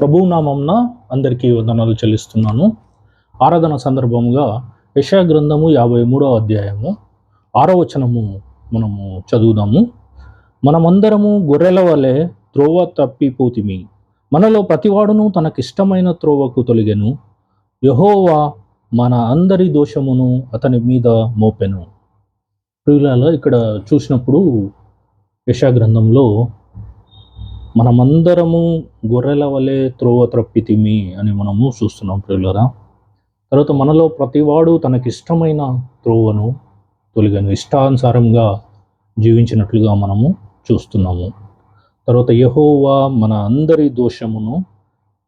ప్రభు నామంన అందరికీ వందనాలు చెల్లిస్తున్నాను. ఆరాధన సందర్భంగా యశా గ్రంథము యాభై మూడో అధ్యాయము ఆరో వచనము మనము చదువుదాము. మనమందరము గొర్రెల వలె త్రోవ తప్పిపోతిమి. మనలో ప్రతివాడును తనకిష్టమైన త్రోవకు తొలిగెను. యహోవా మన అందరి దోషమును అతని మీద మోపెను. ప్రియులాల ఇక్కడ చూసినప్పుడు యశా గ్రంథంలో మనమందరము గొర్రెల వలె త్రోవ త్రప్పితిమి అని మనము చూస్తున్నాం ప్రియులరా. తర్వాత మనలో ప్రతివాడు తనకిష్టమైన త్రోవను తొలగను ఇష్టానుసారంగా జీవించినట్లుగా మనము చూస్తున్నాము. తర్వాత యహోవా మన అందరి దోషమును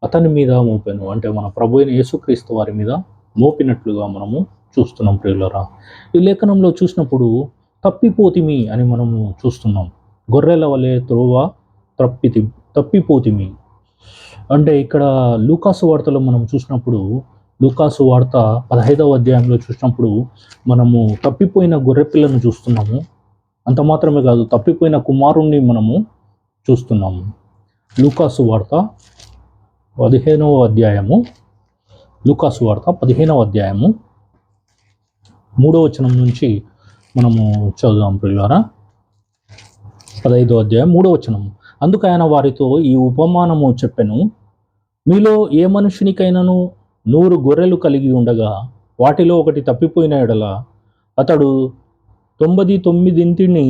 అతని మీద మోపెను అంటే మన ప్రభు అయిన యేసుక్రీస్తు వారి మీద మోపినట్లుగా మనము చూస్తున్నాం ప్రియులరా. ఈ లేఖనంలో చూసినప్పుడు తప్పిపోతిమి అని మనము చూస్తున్నాం. గొర్రెల వలె త్రోవ తప్పితి తప్పిపోతిమి. అంటే ఇక్కడ లూకాసు వార్తలో మనం చూసినప్పుడు లూకాసు వార్త పదహైదవ అధ్యాయంలో చూసినప్పుడు మనము తప్పిపోయిన గొర్రెపిల్లను చూస్తున్నాము. అంత మాత్రమే కాదు తప్పిపోయిన కుమారుణ్ణి మనము చూస్తున్నాము. లూకాసు వార్త పదిహేనవ అధ్యాయము. లూకాసు వార్త పదిహేనవ అధ్యాయము. మూడవ వచనం నుంచి మనము చదువుదాం పిల్లారా పదహైదో అధ్యాయం మూడవ వచనం అందుకు ఆయన వారితో ఈ ఉపమానము చెప్పెను. మీలో ఏ మనుషునికైనాను నూరు గొర్రెలు కలిగి ఉండగా వాటిలో ఒకటి తప్పిపోయిన ఎడల అతడు తొంభది తొమ్మిదింటిని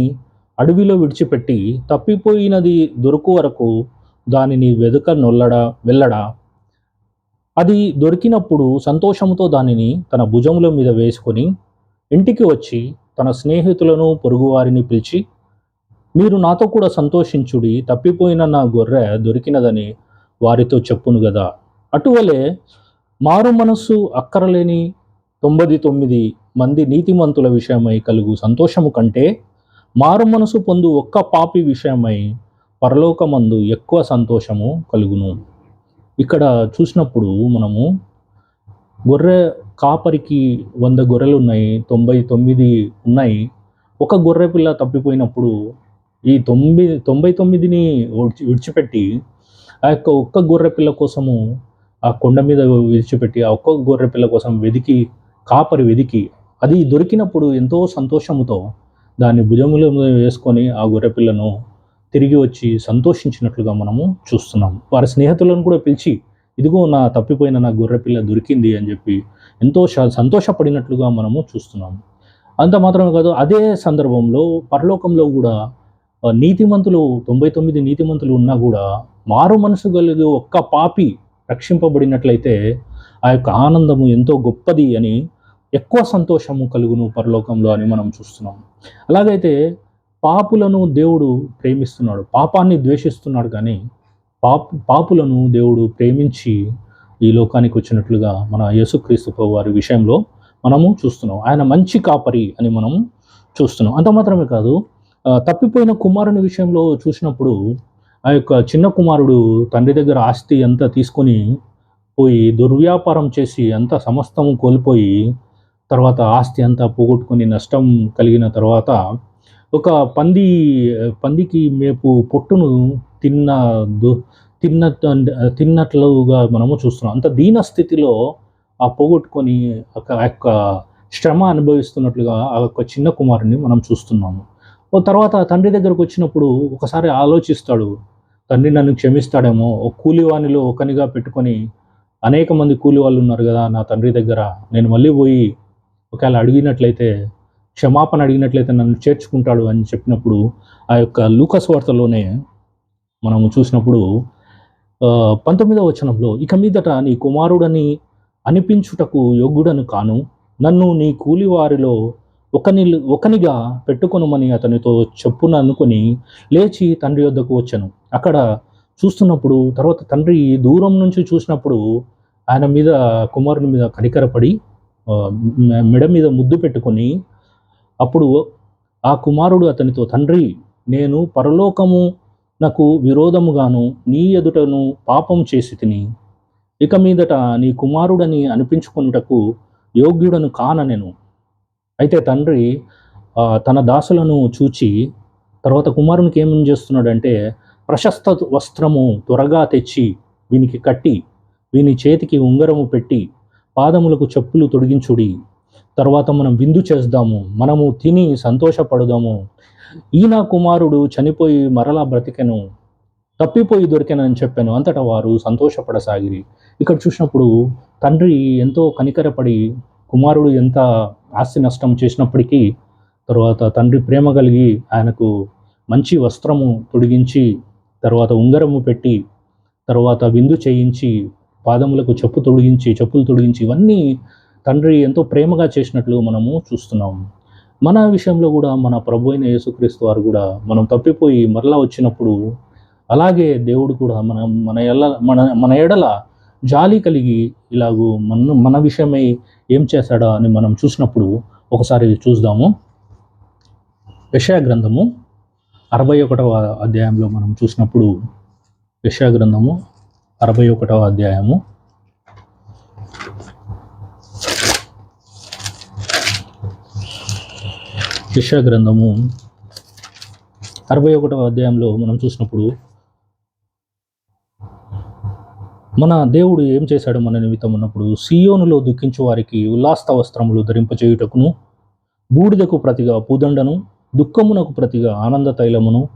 అడవిలో విడిచిపెట్టి తప్పిపోయినది దొరుకు వరకు దానిని వెదుక నొల్లడా వెళ్ళడా. అది దొరికినప్పుడు సంతోషంతో దానిని తన భుజముల మీద వేసుకొని ఇంటికి వచ్చి తన స్నేహితులను పొరుగువారిని పిలిచి మీరు నాతో కూడా సంతోషించుడి తప్పిపోయిన నా గొర్రె దొరికినదని వారితో చెప్పును కదా అటువలే మారు మనస్సు అక్కరలేని తొంభది తొమ్మిది మంది నీతిమంతుల విషయమై కలుగు సంతోషము కంటే మారు మనసు పొందు ఒక్క పాపి విషయమై పరలోకమందు ఎక్కువ సంతోషము కలుగును. ఇక్కడ చూసినప్పుడు మనము గొర్రె కాపరికి వంద గొర్రెలు ఉన్నాయి తొంభై తొమ్మిది ఉన్నాయి. ఒక గొర్రె పిల్ల తప్పిపోయినప్పుడు ఈ తొమ్మిది తొంభై తొమ్మిదిని విడిచి విడిచిపెట్టి ఆ యొక్క ఒక్క గొర్రె పిల్ల కోసము ఆ కొండ మీద విడిచిపెట్టి ఆ ఒక్క గొర్రె పిల్ల కోసం వెదికి కాపరి వెదికి అది దొరికినప్పుడు ఎంతో సంతోషముతో దాన్ని భుజముల వేసుకొని ఆ గొర్రె పిల్లను తిరిగి వచ్చి సంతోషించినట్లుగా మనము చూస్తున్నాం. వారి స్నేహితులను కూడా పిలిచి ఇదిగో నా తప్పిపోయిన నా గొర్రె పిల్ల దొరికింది అని చెప్పి ఎంతో సంతోషపడినట్లుగా మనము చూస్తున్నాము అంత మాత్రమే కాదు అదే సందర్భంలో పరలోకంలో కూడా నీతిమంతులు తొంభై తొమ్మిది నీతిమంతులు ఉన్నా కూడా మారు మనసు కలిగి ఒక్క పాపి రక్షింపబడినట్లయితే ఆ యొక్క ఆనందము ఎంతో గొప్పది అని ఎక్కువ సంతోషము కలుగును పరలోకంలో అని మనం చూస్తున్నాం. అలాగైతే పాపులను దేవుడు ప్రేమిస్తున్నాడు. పాపాన్ని ద్వేషిస్తున్నాడు కానీ పాప పాపులను దేవుడు ప్రేమించి ఈ లోకానికి వచ్చినట్లుగా మన యేసుక్రీస్తు వారి విషయంలో మనము చూస్తున్నాం. ఆయన మంచి కాపరి అని మనం చూస్తున్నాం. అంత మాత్రమే కాదు తప్పిపోయిన కుమారుని విషయంలో చూసినప్పుడు ఆ యొక్క చిన్న కుమారుడు తండ్రి దగ్గర ఆస్తి అంతా తీసుకొని పోయి దుర్వ్యాపారం చేసి అంతా సమస్తము కోల్పోయి తర్వాత ఆస్తి అంతా పోగొట్టుకుని నష్టం కలిగిన తర్వాత ఒక పంది పందికి మేపు పొట్టును తిన్న దు తిన్న తిన్నట్లుగా మనము చూస్తున్నాం. అంత దీన స్థితిలో ఆ పోగొట్టుకొని ఒక ఆ యొక్క శ్రమ అనుభవిస్తున్నట్లుగా ఆ యొక్క చిన్న కుమారుని మనం చూస్తున్నాము. ఓ తర్వాత తండ్రి దగ్గరకు వచ్చినప్పుడు ఒకసారి ఆలోచిస్తాడు తండ్రి నన్ను క్షమిస్తాడేమో ఒక కూలివానిలో ఒకనిగా పెట్టుకొని అనేక మంది కూలి వాళ్ళు ఉన్నారు కదా నా తండ్రి దగ్గర నేను మళ్ళీ పోయి ఒకవేళ అడిగినట్లయితే క్షమాపణ అడిగినట్లయితే నన్ను చేర్చుకుంటాడు అని చెప్పినప్పుడు ఆ యొక్క లూకస్ వార్తలోనే మనము చూసినప్పుడు పంతొమ్మిదవ వచనంలో ఇక మీదట నీ కుమారుడని అనిపించుటకు యోగ్యుడను కాను నన్ను నీ కూలివారిలో ఒకని ఒకనిగా పెట్టుకొనుమని అతనితో చెప్పున అనుకుని లేచి తండ్రి వద్దకు వచ్చాను. అక్కడ చూస్తున్నప్పుడు తర్వాత తండ్రి దూరం నుంచి చూసినప్పుడు ఆయన మీద కుమారుని మీద కనికరపడి మెడ మీద ముద్దు పెట్టుకొని అప్పుడు ఆ కుమారుడు అతనితో తండ్రి నేను పరలోకము నాకు విరోధముగాను నీ ఎదుటను పాపం చేసి తిని ఇక మీదట నీ కుమారుడని అనిపించుకున్నటకు యోగ్యుడను కాన నేను అయితే తండ్రి తన దాసులను చూచి తర్వాత కుమారునికి ఏమని చేస్తున్నాడంటే ప్రశస్త వస్త్రము త్వరగా తెచ్చి వీనికి కట్టి వీని చేతికి ఉంగరము పెట్టి పాదములకు చెప్పులు తొడిగించుడి. తర్వాత మనం విందు చేద్దాము మనము తిని సంతోషపడదాము. ఈయన కుమారుడు చనిపోయి మరలా బ్రతికెను తప్పిపోయి దొరికెనని చెప్పాను. అంతటా వారు సంతోషపడసాగిరి. ఇక్కడ చూసినప్పుడు తండ్రి ఎంతో కనికరపడి కుమారుడు ఎంత ఆస్తి నష్టం చేసినప్పటికీ తర్వాత తండ్రి ప్రేమ కలిగి ఆయనకు మంచి వస్త్రము తొడిగించి తర్వాత ఉంగరము పెట్టి తర్వాత విందు చేయించి పాదములకు చెప్పు తొడిగించి చెప్పులు తొడిగించి ఇవన్నీ తండ్రి ఎంతో ప్రేమగా చేసినట్లు మనము చూస్తున్నాం. మన విషయంలో కూడా మన ప్రభు అయిన యేసుక్రీస్తు వారు కూడా మనం తప్పిపోయి మరలా వచ్చినప్పుడు అలాగే దేవుడు కూడా మన మన ఎల్ల మన మన ఎడల జాలి కలిగి ఇలాగూ మన మన విషయమై ఏం చేశాడా అని మనం చూసినప్పుడు ఒకసారి చూద్దాము. యశా గ్రంథము అరవై ఒకటవ అధ్యాయంలో మనం చూసినప్పుడు యశా గ్రంథము అరవై ఒకటవ అధ్యాయము. యశా గ్రంథము అరవై ఒకటవ అధ్యాయంలో మనం చూసినప్పుడు మన దేవుడు ఏం చేశాడు మన నిమిత్తం ఉన్నప్పుడు? సియోనులో దుఃఖించు వారికి ఉల్లాస్త వస్త్రములు ధరింపచేయుటకును బూడిదకు ప్రతిగా పూదండను దుఃఖమునకు ప్రతిగా ఆనంద తైలమును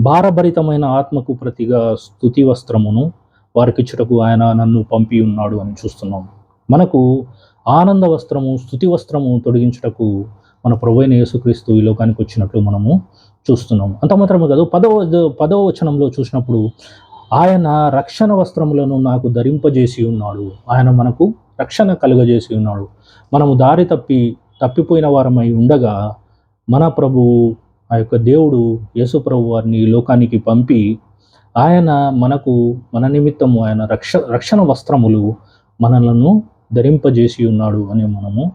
భారభరితమైన ఆత్మకు ప్రతిగా స్థుతి వస్త్రమును వారికిచ్చుటకు ఆయన నన్ను పంపి ఉన్నాడు అని చూస్తున్నాం. మనకు ఆనంద వస్త్రము స్థుతి వస్త్రము తొడిగించుటకు మన ప్రభుైన యేసుక్రీస్తు ఈ లోకానికి వచ్చినట్లు మనము చూస్తున్నాం. అంత మాత్రమే కాదు పదవ పదవ వచనంలో చూసినప్పుడు ఆయన రక్షణ వస్త్రములను నాకు ధరింపజేసి ఉన్నాడు. ఆయన మనకు రక్షణ కలుగజేసి ఉన్నాడు. మనము దారి తప్పి తప్పిపోయిన వారమై ఉండగా మన ప్రభువు ఆ యొక్క దేవుడు యేసు ప్రభు వారిని లోకానికి పంపి ఆయన మనకు మన నిమిత్తము ఆయన రక్ష రక్షణ వస్త్రములు మనలను ధరింపజేసి ఉన్నాడు అని మనము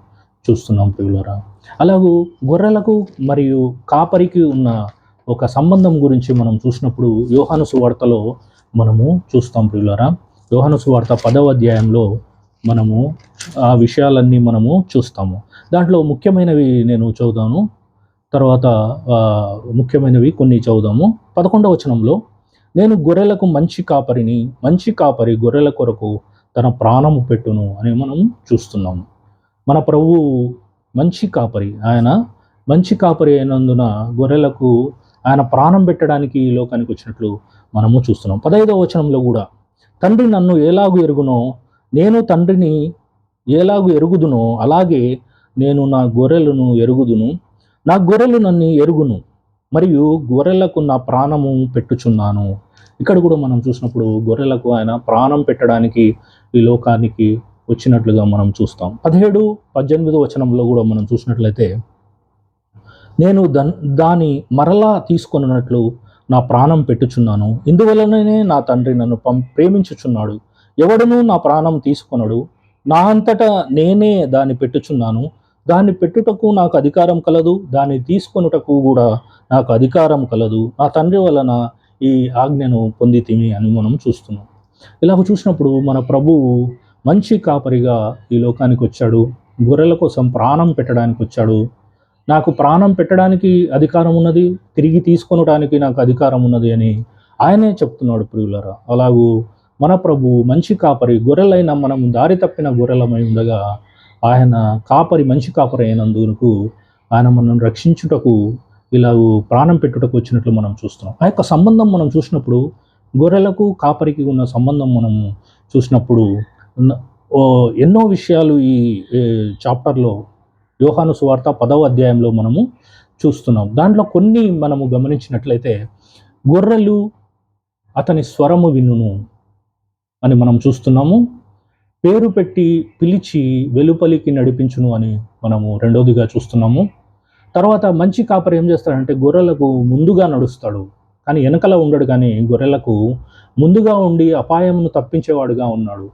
చూస్తున్నాం ప్రియులరా. అలాగూ గొర్రెలకు మరియు కాపరికి ఉన్న ఒక సంబంధం గురించి మనం చూసినప్పుడు యోహాను సువార్తలో మనము చూస్తాం ప్రియులరా. యోహాను సువార్త పదవ అధ్యాయంలో మనము ఆ విషయాలన్నీ మనము చూస్తాము. దాంట్లో ముఖ్యమైనవి నేను చదువుతాను. తర్వాత ముఖ్యమైనవి కొన్ని చదువుదాము పదకొండవ వచనంలో నేను గొర్రెలకు మంచి కాపరిని మంచి కాపరి గొర్రెల కొరకు తన ప్రాణము పెట్టును అని మనం చూస్తున్నాము మన ప్రభువు మంచి కాపరి. ఆయన మంచి కాపరి అయినందున గొర్రెలకు ఆయన ప్రాణం పెట్టడానికి ఈ లోకానికి వచ్చినట్లు మనము చూస్తున్నాం. పదహైదవ వచనంలో కూడా తండ్రి నన్ను ఎలాగు ఎరుగునో నేను తండ్రిని ఎలాగు ఎరుగుదునో అలాగే నేను నా గొర్రెలను ఎరుగుదును. నా గొర్రెలు నన్ను ఎరుగును మరియు గొర్రెలకు నా ప్రాణము పెట్టుచున్నాను. ఇక్కడ కూడా మనం చూసినప్పుడు గొర్రెలకు ఆయన ప్రాణం పెట్టడానికి ఈ లోకానికి వచ్చినట్లుగా మనం చూస్తాం. పదిహేడు పద్దెనిమిదో వచనంలో కూడా మనం చూసినట్లయితే నేను దన్ దాని మరలా తీసుకున్నట్లు నా ప్రాణం పెట్టుచున్నాను. ఇందువలననే నా తండ్రి నన్ను పం ప్రేమించుచున్నాడు. ఎవడనూ నా ప్రాణం తీసుకొనడు. నా అంతటా నేనే దాన్ని పెట్టుచున్నాను. దాన్ని పెట్టుటకు నాకు అధికారం కలదు. దాన్ని తీసుకొనుటకు కూడా నాకు అధికారం కలదు. నా తండ్రి వలన ఈ ఆజ్ఞను పొందితిమి అని మనం చూస్తున్నాం. ఇలాగ చూసినప్పుడు మన ప్రభువు మంచి కాపరిగా ఈ లోకానికి వచ్చాడు గొర్రెల కోసం ప్రాణం పెట్టడానికి వచ్చాడు నాకు ప్రాణం పెట్టడానికి అధికారం ఉన్నది తిరిగి తీసుకొనడానికి నాకు అధికారం ఉన్నది అని ఆయనే చెప్తున్నాడు ప్రియులరా. అలాగూ మన ప్రభు మంచి కాపరి గొర్రెలైన మనం దారి తప్పిన గొర్రెలమై ఉండగా ఆయన కాపరి మంచి కాపరి అయినందుకు ఆయన మనల్ని రక్షించుటకు ఇలాగూ ప్రాణం పెట్టుటకు వచ్చినట్లు మనం చూస్తున్నాం. ఆ యొక్క సంబంధం మనం చూసినప్పుడు గొర్రెలకు కాపరికి ఉన్న సంబంధం మనం చూసినప్పుడు ఎన్నో విషయాలు ఈ చాప్టర్లో యోహాను సువార్త పదవ అధ్యాయంలో మనము చూస్తున్నాం. దాంట్లో కొన్ని మనము గమనించినట్లయితే గొర్రెలు అతని స్వరము వినును అని మనం చూస్తున్నాము. పేరు పెట్టి పిలిచి వెలుపలికి నడిపించును అని మనము రెండోదిగా చూస్తున్నాము. తర్వాత మంచి కాపరి ఏం చేస్తాడంటే గొర్రెలకు ముందుగా నడుస్తాడు. కానీ వెనకల ఉండడు కానీ గొర్రెలకు ముందుగా ఉండి అపాయమును తప్పించేవాడుగా ఉన్నాడు.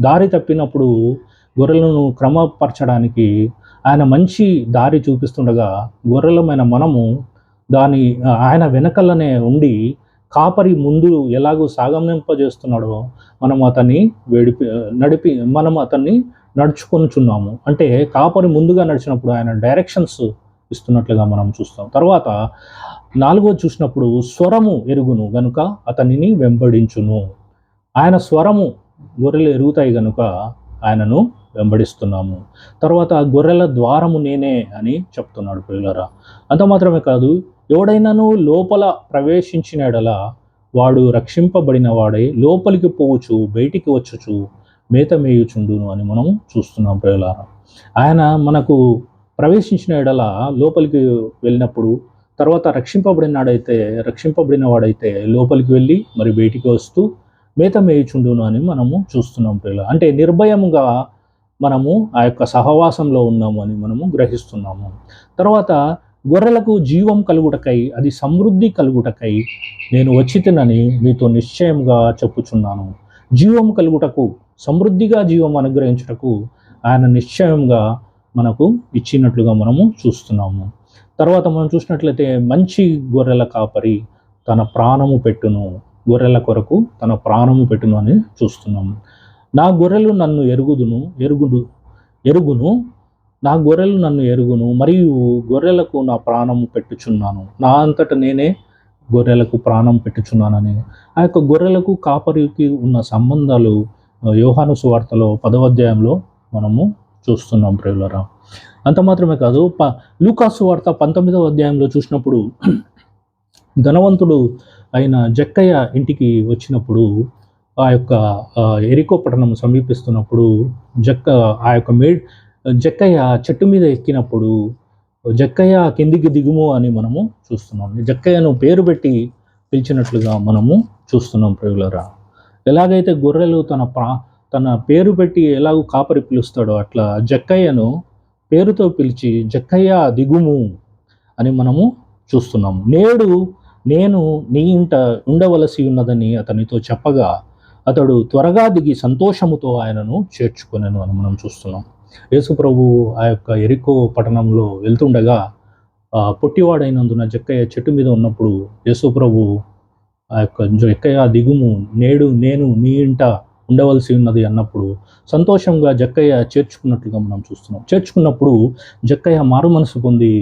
దారి తప్పినప్పుడు గొర్రెలను క్రమపరచడానికి ఆయన మంచి దారి చూపిస్తుండగా గొర్రెలమైన మనము దాని ఆయన వెనకలనే ఉండి కాపరి ముందు ఎలాగో సాగమింపజేస్తున్నాడో మనం అతన్ని వేడిపి నడిపి మనం అతన్ని నడుచుకొనుచున్నాము. అంటే కాపరి ముందుగా నడిచినప్పుడు ఆయన డైరెక్షన్స్ ఇస్తున్నట్లుగా మనం చూస్తాం. తర్వాత నాలుగో చూసినప్పుడు స్వరము ఎరుగును గనుక అతనిని వెంబడించును. ఆయన స్వరము గొర్రెలు ఎరుగుతాయి కనుక ఆయనను వెంబడిస్తున్నాము. తర్వాత గొర్రెల ద్వారము నేనే అని చెప్తున్నాడు పిల్లరా. అంత మాత్రమే కాదు ఎవడైనాను లోపల ప్రవేశించినడల వాడు రక్షింపబడిన వాడై లోపలికి పోవచ్చు బయటికి వచ్చుచు మేత మేయుచుండును అని మనం చూస్తున్నాం ప్రియులారా. ఆయన మనకు ప్రవేశించిన ఎడల లోపలికి వెళ్ళినప్పుడు తర్వాత రక్షింపబడినాడైతే రక్షింపబడిన వాడైతే లోపలికి వెళ్ళి మరి బయటికి వస్తూ మేత మేయుచుండును అని మనము చూస్తున్నాం ప్రియుల అంటే నిర్భయముగా మనము ఆ యొక్క సహవాసంలో ఉన్నాము అని మనము గ్రహిస్తున్నాము. తర్వాత గొర్రెలకు జీవం కలుగుటకై అది సమృద్ధి కలుగుటకై నేను వచ్చి తినని మీతో నిశ్చయంగా చెప్పుచున్నాను. జీవం కలుగుటకు సమృద్ధిగా జీవం అనుగ్రహించుటకు ఆయన నిశ్చయంగా మనకు ఇచ్చినట్లుగా మనము చూస్తున్నాము. తర్వాత మనం చూసినట్లయితే మంచి గొర్రెల కాపరి తన ప్రాణము పెట్టును. గొర్రెల కొరకు తన ప్రాణము పెట్టును అని చూస్తున్నాము. నా గొర్రెలు నన్ను ఎరుగుదును ఎరుగుడు ఎరుగును. నా గొర్రెలు నన్ను ఎరుగును మరియు గొర్రెలకు నా ప్రాణము పెట్టుచున్నాను. నా అంతట నేనే గొర్రెలకు ప్రాణం పెట్టుచున్నానని. ఆ యొక్క గొర్రెలకు కాపరికి ఉన్న సంబంధాలు యోహాను సువార్తలో పదవ అధ్యాయంలో మనము చూస్తున్నాం ప్రియులరా. అంత మాత్రమే కాదు ప లూకాసు వార్త పంతొమ్మిదవ అధ్యాయంలో చూసినప్పుడు ధనవంతుడు అయిన జక్కయ్య ఇంటికి వచ్చినప్పుడు ఆ యొక్క ఆ, ఎరికో పట్టణం సమీపిస్తున్నప్పుడు జక్క ఆ యొక్క మే జక్కయ్య చెట్టు మీద ఎక్కినప్పుడు జక్కయ్య కిందికి దిగుము అని మనము చూస్తున్నాం. జక్కయ్యను పేరు పెట్టి పిలిచినట్లుగా మనము చూస్తున్నాం ప్రియులరా. ఎలాగైతే గొర్రెలు తన ప్రా తన పేరు పెట్టి ఎలాగో కాపరి పిలుస్తాడో అట్లా జక్కయ్యను పేరుతో పిలిచి జక్కయ్య దిగుము అని మనము చూస్తున్నాము నేడు నేను నీ ఇంట ఉండవలసి ఉన్నదని అతనితో చెప్పగా అతడు త్వరగా దిగి సంతోషముతో ఆయనను చేర్చుకొనెను అని మనం చూస్తున్నాం. యేసు ప్రభు ఆ యొక్క ఎరికో పట్టణంలో వెళ్తుండగా పొట్టివాడైనందున జక్కయ్య చెట్టు మీద ఉన్నప్పుడు యేసు ప్రభు ఆ యొక్క జక్కయ్య దిగుము నేడు నేను నీ ఇంట ఉండవలసి ఉన్నది అన్నప్పుడు సంతోషంగా జక్కయ్య చేర్చుకున్నట్లుగా మనం చూస్తున్నాం. చేర్చుకున్నప్పుడు జక్కయ్య మారు మనసు పొంది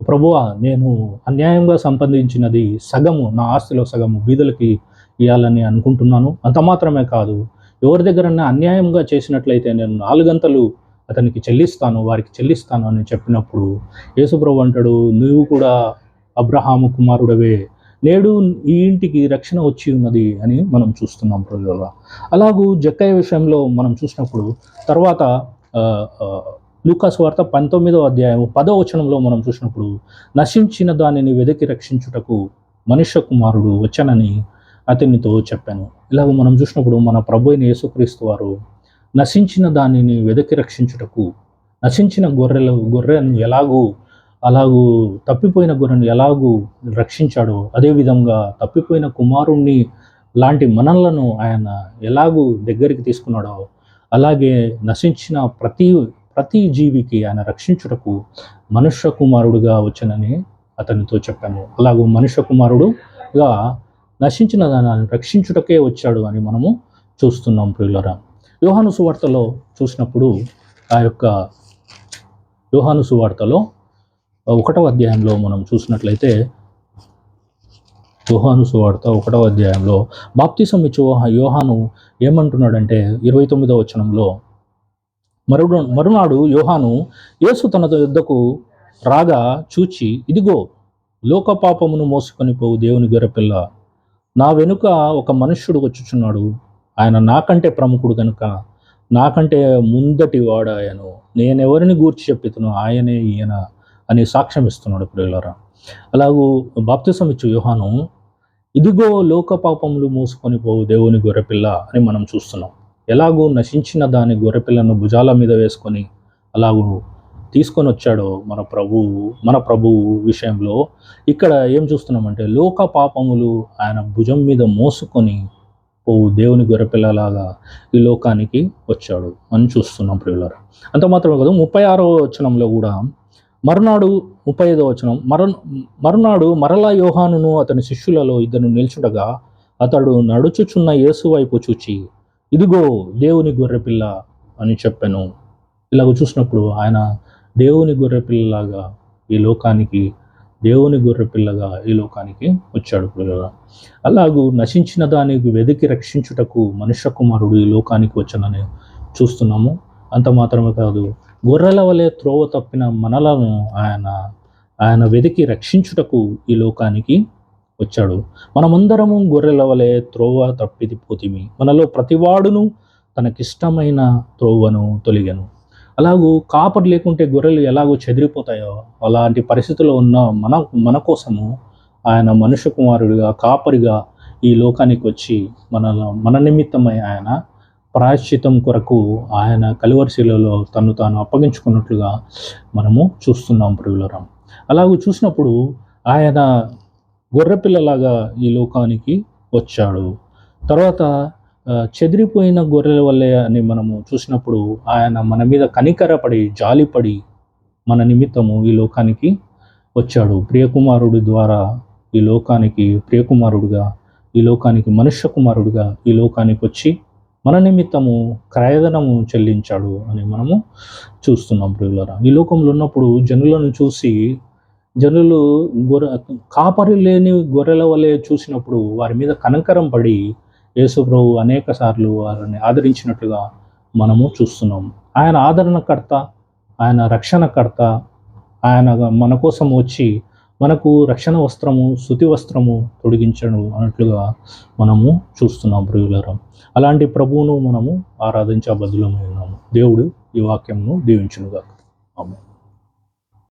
ప్రభువా నేను అన్యాయంగా సంపాదించినది సగము నా ఆస్తిలో సగము బీదలకి ఇవ్వాలని అనుకుంటున్నాను. అంత మాత్రమే కాదు ఎవరి దగ్గరన్నా అన్యాయంగా చేసినట్లయితే నేను నాలుగంతలు అతనికి చెల్లిస్తాను వారికి చెల్లిస్తాను అని చెప్పినప్పుడు యేసుప్రభు అంటాడు నువ్వు కూడా అబ్రహాము కుమారుడవే నేడు ఈ ఇంటికి రక్షణ వచ్చి ఉన్నది అని మనం చూస్తున్నాం ప్రజల అలాగూ జక్కయ్య విషయంలో మనం చూసినప్పుడు తర్వాత లూకాస్ వార్త పంతొమ్మిదవ అధ్యాయం పదో వచనంలో మనం చూసినప్పుడు నశించిన దానిని వెదకి రక్షించుటకు మనుష్య కుమారుడు వచ్చనని అతనితో చెప్పాను. ఇలాగ మనం చూసినప్పుడు మన ప్రభు అయిన యేసుక్రీస్తు వారు నశించిన దానిని వెదకి రక్షించుటకు నశించిన గొర్రెలు గొర్రెను ఎలాగూ అలాగూ తప్పిపోయిన గొర్రెను ఎలాగూ రక్షించాడో అదేవిధంగా తప్పిపోయిన కుమారుణ్ణి లాంటి మనలను ఆయన ఎలాగూ దగ్గరికి తీసుకున్నాడో అలాగే నశించిన ప్రతి ప్రతి జీవికి ఆయన రక్షించుటకు మనుష్య కుమారుడుగా వచ్చనని అతనితో చెప్పాను అలాగూ మనుష్య కుమారుడుగా నశించిన దాన్ని రక్షించుటకే వచ్చాడు అని మనము చూస్తున్నాం ప్రియులరా. యోహాను సువార్తలో చూసినప్పుడు ఆ యొక్క యోహాను సువార్తలో ఒకటవ అధ్యాయంలో మనం చూసినట్లయితే యోహాను సువార్త ఒకటవ అధ్యాయంలో బాప్తిసం ఇచ్చే యోహాను ఏమంటున్నాడంటే ఇరవై తొమ్మిదవ వచనంలో మరుడు మరునాడు యోహాను యేసు తన యుద్ధకు రాగా చూచి ఇదిగో లోకపాపమును మోసుకొని పోవు దేవుని గొర్రెపిల్ల. నా వెనుక ఒక మనుష్యుడు వచ్చుచున్నాడు. ఆయన నాకంటే ప్రముఖుడు కనుక నాకంటే ముందటి వాడాయను. నేనెవరిని గూర్చి చెప్పితును? ఆయనే ఈయన అని సాక్ష్యం ఇస్తున్నాడు ప్రియులరా. అలాగూ బాప్తిసం ఇచ్చు యోహాను. ఇదిగో లోక పాపములు మోసుకొని పోవు దేవుని గొర్రెపిల్ల అని మనం చూస్తున్నాం. ఎలాగూ నశించిన దాని గొర్రెపిల్లను భుజాల మీద వేసుకొని అలాగూ తీసుకొని వచ్చాడో మన ప్రభువు మన ప్రభువు విషయంలో ఇక్కడ ఏం చూస్తున్నామంటే లోక పాపములు ఆయన భుజం మీద మోసుకొని పోవు దేవుని గొర్రెపిల్లలాగా ఈ లోకానికి వచ్చాడు అని చూస్తున్నాం ప్రియులారు. అంత మాత్రమే కాదు ముప్పై ఆరో వచనంలో కూడా మరునాడు ముప్పై ఐదో వచనం మర మరునాడు మరలా యోహానును అతని శిష్యులలో ఇద్దరు నిల్చుండగా అతడు నడుచుచున్న యేసు వైపు చూచి ఇదిగో దేవుని గొర్రెపిల్ల అని చెప్పాను. ఇలాగ చూసినప్పుడు ఆయన దేవుని గొర్రెపిల్లలాగా ఈ లోకానికి దేవుని గొర్రె పిల్లగా ఈ లోకానికి వచ్చాడు పిల్లగా అలాగూ నశించిన దానికి వెదికి రక్షించుటకు మనుష్య కుమారుడు ఈ లోకానికి వచ్చానని చూస్తున్నాము. అంత మాత్రమే కాదు గొర్రెల వలె త్రోవ తప్పిన మనలను ఆయన ఆయన వెతికి రక్షించుటకు ఈ లోకానికి వచ్చాడు. మనమందరము గొర్రెల వలె త్రోవ తప్పిది పోతిమి. మనలో ప్రతివాడును తనకిష్టమైన త్రోవను తొలిగను. అలాగూ కాపరి లేకుంటే గొర్రెలు ఎలాగో చెదిరిపోతాయో అలాంటి పరిస్థితుల్లో ఉన్న మన మన కోసము ఆయన మనుష్య కుమారుడిగా కాపరిగా ఈ లోకానికి వచ్చి మన మన నిమిత్తమై ఆయన ప్రాయశ్చితం కొరకు ఆయన కలివరిశిలలో తను తాను అప్పగించుకున్నట్లుగా మనము చూస్తున్నాం ప్రియులరాం. అలాగూ చూసినప్పుడు ఆయన గొర్రెపిల్లలాగా ఈ లోకానికి వచ్చాడు. తర్వాత చెదిరిపోయిన గొర్రెల వల్లే అని మనము చూసినప్పుడు ఆయన మన మీద కనికరపడి జాలిపడి మన నిమిత్తము ఈ లోకానికి వచ్చాడు. ప్రియకుమారుడి ద్వారా ఈ లోకానికి ప్రియకుమారుడుగా ఈ లోకానికి మనుష్య కుమారుడుగా ఈ లోకానికి వచ్చి మన నిమిత్తము క్రయధనము చెల్లించాడు అని మనము చూస్తున్నాం ప్రియులరా. ఈ లోకంలో ఉన్నప్పుడు జనులను చూసి జనులు గొర్రె కాపరి లేని గొర్రెల వలె చూసినప్పుడు వారి మీద కనంకరం పడి యేసుప్రభు అనేక సార్లు వారిని ఆదరించినట్లుగా మనము చూస్తున్నాం. ఆయన ఆదరణకర్త ఆయన రక్షణకర్త ఆయన మన కోసం వచ్చి మనకు రక్షణ వస్త్రము శుతి వస్త్రము తొడిగించడు అన్నట్లుగా మనము చూస్తున్నాం ప్రియులరం. అలాంటి ప్రభువును మనము ఆరాధించబద్దులమై ఉన్నాము. దేవుడు ఈ వాక్యంను దీవించునుగా ఆమె